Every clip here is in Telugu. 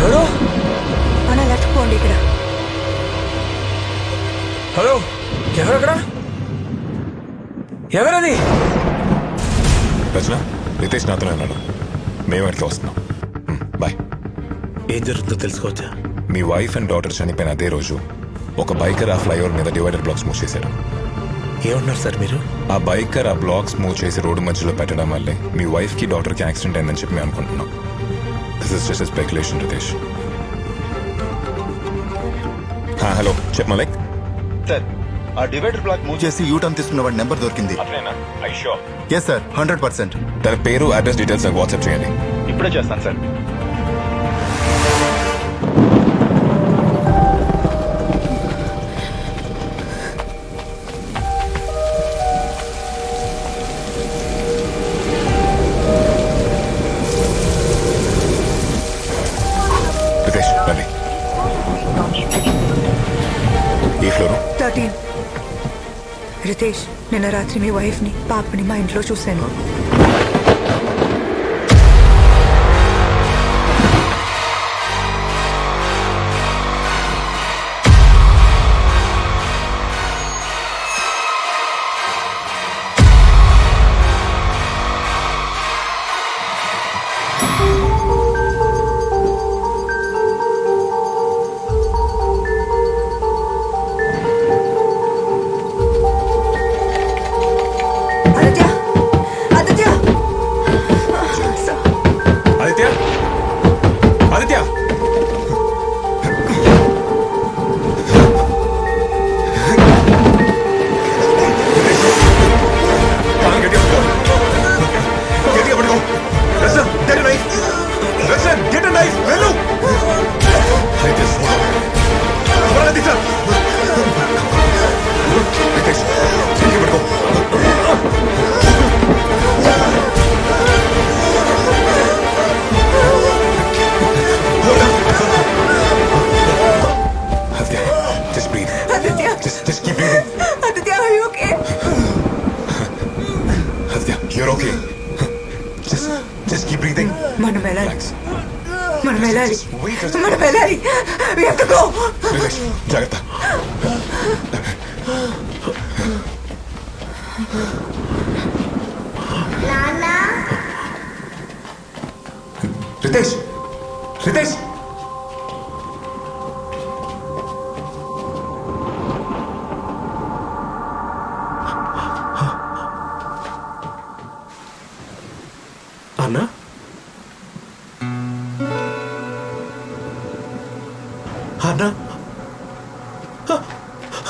ఎవరు? మన లెఫ్ట్ పోండి ఇక్కడ. హలో ఎవరు అక్కడ ఎవరది? రచన రితేష్ నాతోనే ఉన్నాడు. మేము ఇట్లా వస్తున్నాం. బాయ్ ఏం జరుగుతుందో తెలుసుకోవచ్చా? మీ వైఫ్ అండ్ డాటర్ చనిపోయిన అదే రోజు ఒక బైకర్ ఆ ఫ్లైఓవర్ మీద డివైడర్ బ్లాక్స్ మూవ్ చేశాడు ఏమన్నారు సార్ మీరు? ఆ బైకర్ ఆ బ్లాక్స్ మూవ్ చేసి రోడ్డు మధ్యలో పెట్టడం వల్లే మీ వైఫ్కి డాటర్కి యాక్సిడెంట్ అయిందని చెప్పి మేము అనుకుంటున్నాం. This is just speculation Ritesh hello చెప్ప లైక్ సార్ ఆ డివైడర్ బ్లాక్ మూవ్ చేసి యూటర్న్ తీసుకున్న వాడి నెంబర్ దొరికింది. ఎస్ సార్ హండ్రెడ్ పర్సెంట్ తన పేరు అడ్రస్ డీటెయిల్స్ నాకు వాట్సాప్ చేయండి. ఇప్పుడే చేస్తాను సార్ ఈ ఫ్లోర్? థర్టీన్. రితేష్ నిన్న రాత్రి మీ వైఫ్ని పాపని మా ఇంట్లో చూశాను. వెళ్ళాలి మనం వెళ్ళాలి We have to go. Relax. జాగ్రత్త. రితేష్ రితేష్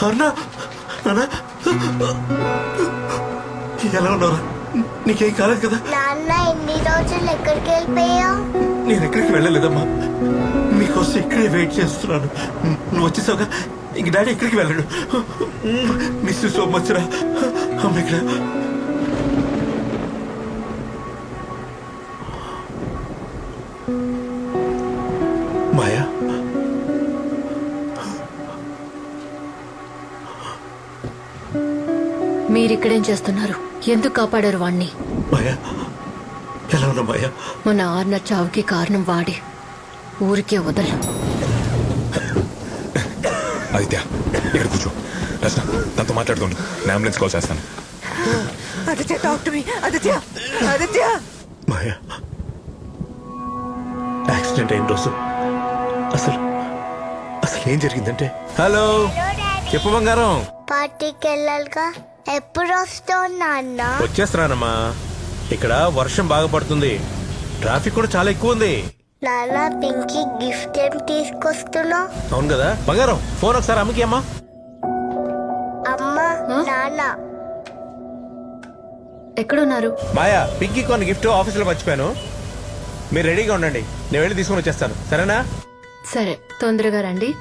అన్నా అన్నా ఎలా ఉన్నారా నీకేం కాలేదు కదా? నాన్న ఎన్ని రోజులు ఎక్కడికి వెళ్ళిపోయావు? నేను ఎక్కడికి వెళ్ళలేదమ్మా. మీకోసం ఇక్కడే వెయిట్ చేస్తున్నాను. నువ్వు వచ్చేసావుగా? ఇంక డాడీ ఎక్కడికి వెళ్ళాడు? మిస్ సో మచ్ రా. అమ్మ ఇక్కడ. మాయా మీరిక్కడేం చేస్తున్నారు? ఎందుకు కాపాడారు వాణ్ణి? మాయా ఎలా ఉన్నా మాయా? మొన్న ఆర్న చావుకి కారణం వాడి. ఊరికే వదల ఆదిత్య ఇక్కడ కూర్చో. రచన తనతో మాట్లాడుకోండి నేను అంబులెన్స్ కాల్ చేస్తాను. Aditya talk to me. Aditya Aditya. Maya accident అయిన రోజు అసలు అసలు ఏం జరిగిందంటే? హలో చెప్పు బంగారం. పార్టీకి వెళ్ళాలిగా? ఎప్పుడు వస్తావు నాన్న? వచ్చేస్తున్నానమ్మా ఇక్కడ వర్షం బాగా పడుతుంది. ట్రాఫిక్ కూడా చాలా ఎక్కువ ఉంది. నాన్న పింకీ గిఫ్ట్ ఏం తీసుకొస్తున్నావు? అవును కదా. బంగారం ఫోన్ ఒకసారి అమ్మకి అమ్మా. అమ్మ నాన్న. ఎక్కడున్నారు? మాయా పింకీ కొన్ని గిఫ్ట్ ఆఫీసులో మర్చిపోయాను. మీరు రెడీగా ఉండండి. నేను వెళ్ళి తీసుకొని వచ్చేస్తాను. సరేనా? సరే తొందరగా రండి.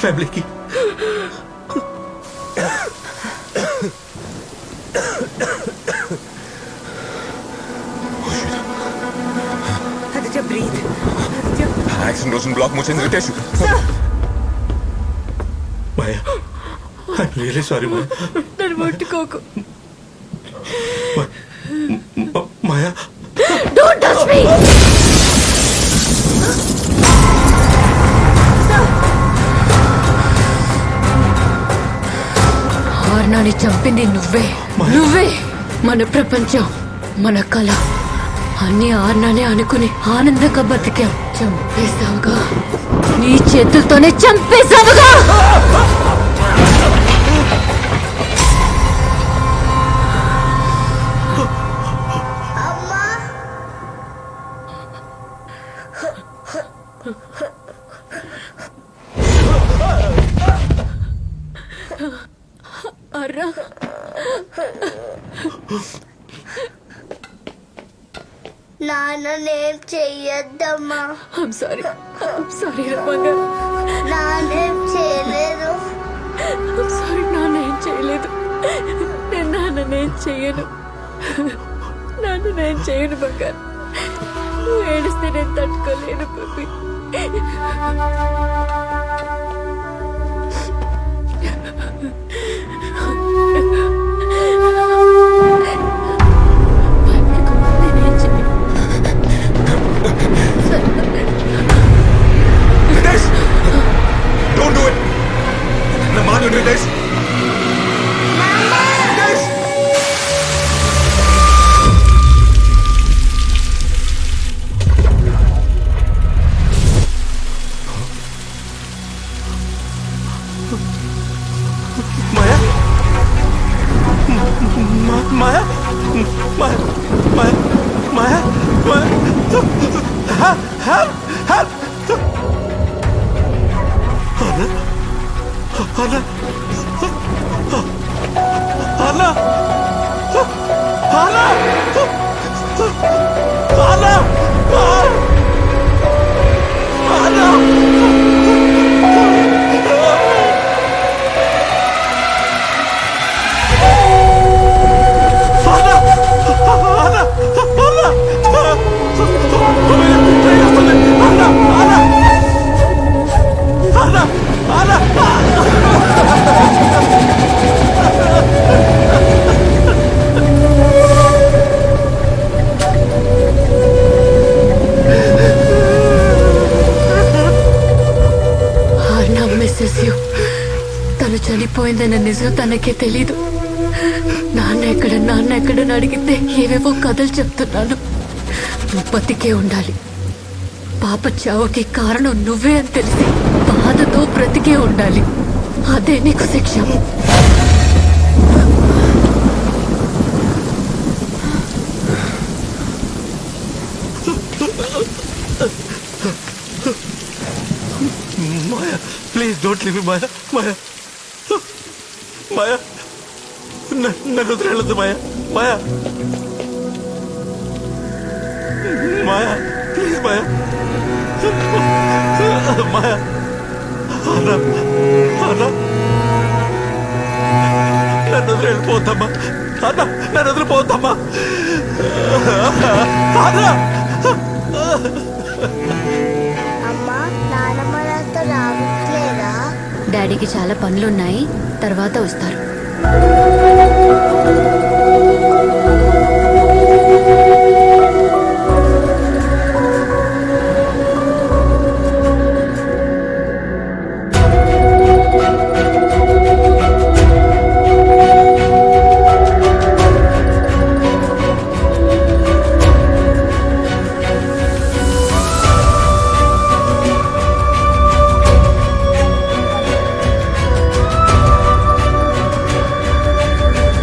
ఫ్యామిలీకి యాక్సిడెంట్ రోజున block మూసింది Ritesh Maya I really sorry Maya నన్ను ముట్టుకోకు మాయ డోంట్ టచ్ మీ ఆర్నాని చంపింది నువ్వే. నువ్వే మన ప్రపంచం మన కళ. అన్ని ఆర్నానే అనుకుని ఆనందంగా బతికాం. చంపేశావుగా. నీ చేతులతోనే చంపేశావుగా. అర్రా. నాన్ననేం చెయ్యొద్దమ్మా. ఐమ్ సారీ ఐమ్ సారీ రమంగా నాన్నేం చేయలేదు. ఐమ్ సారీ నాన్న ఏం చేయలేదు. నేను నాన్న నేను చేయను నాన్న నేను చేయను బంగారు. నువ్వు ఏడిస్తే నేను తట్టుకోలేను పప్పి హెల్ప్ హెల్ప్ హెల్ప్ అన్న అన్న అన్న అన్న అన్న నేను నిజం తనకే తెలీదు నాన్న ఎక్కడ నాన్న ఎక్కడని అడిగితే ఏవేవో కథలు చెప్తున్నాను బతికే ఉండాలి పాప చావుకి కారణం నువ్వే అని తెలిసి బాధతో బ్రతికే ఉండాలి అదే నీకు శిక్ష Maya, please don't leave me, Maya. Maya. మాయా? న- నన్ను వదిలేళ్ళదు మాయా. మాయా. మాయా. ప్లీజ్ మాయా. మాయా. అన్నా అన్నా. నన్ను వదిలేళ్ళిపోతామ్మా అన్నా నన్ను వదిలిపోతామ్మా అన్నా. అమ్మా నానమ్మ నాతో డాడీకి చాలా పనులున్నాయి తర్వాత వస్తారు.